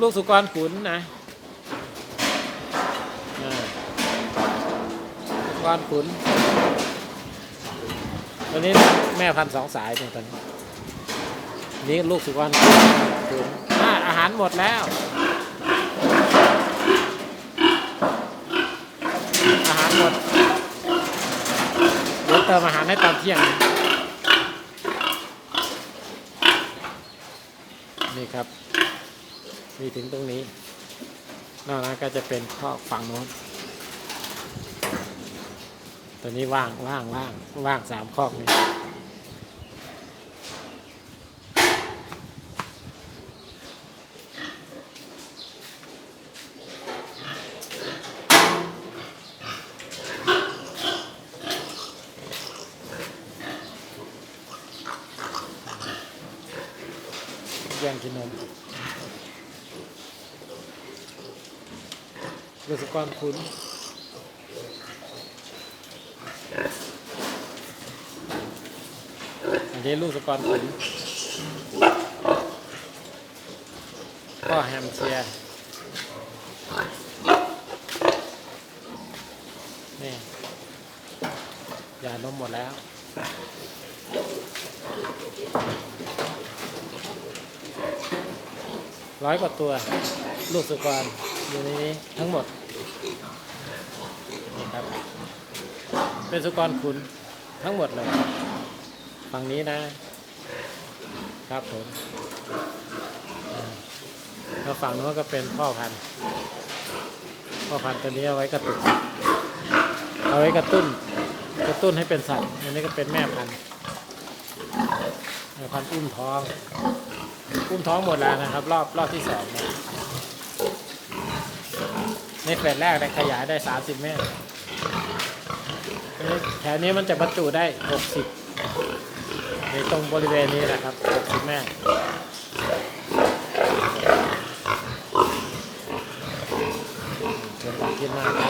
ลูกสุกรขุนนะสุกรขุนตัวนี้แม่พันสองสายเนี่ยตอนนี้นี่ลูกสุกรขุนอาอาหารหมดแล้ว อาหารหมดเดี๋ยวเติมอาหารให้ตอนเที่ยงนะนี่ครับ มีถึงตรงนี้ นอกนั้นก็จะเป็นข้อฝั่งโน้นตัวนี้ว่างว่างว่างว่างสามข้อนี้แย่งกินนม รู้สึกก้อนคุ้นอันนี้ลูกสกอรขุนก็แฮมเชียร์นี่ยานมหมดแล้วร้อยกว่าตัว ลูกสุกรอยู่ในนี้ทั้งหมด นี่ครับ เป็นสุกรขุนทั้งหมดเลย ฝั่งนี้นะ ครับผมแล้วฝั่งนู้นก็เป็นพ่อพันธุ์พ่อพันธุ์ตัวนี้เอาไว้กระตุกเอาไว้กระตุ้น กระตุ้นให้เป็นสัตว์อันนี้ก็เป็นแม่พันธุ์แม่พันธุ์อุ้มท้อง อุ้มท้องหมดแล้วนะครับ รอบรอบที่สองนี่ย ในเฟสแรกได้ขยายได้ 30แม่อันนี้แถวนี้มันจะบรรจุได้ 60 ในตรงบริเวณนี้นะครับ 60แม่เชิญตามที่หน้าครัวัสดีครับ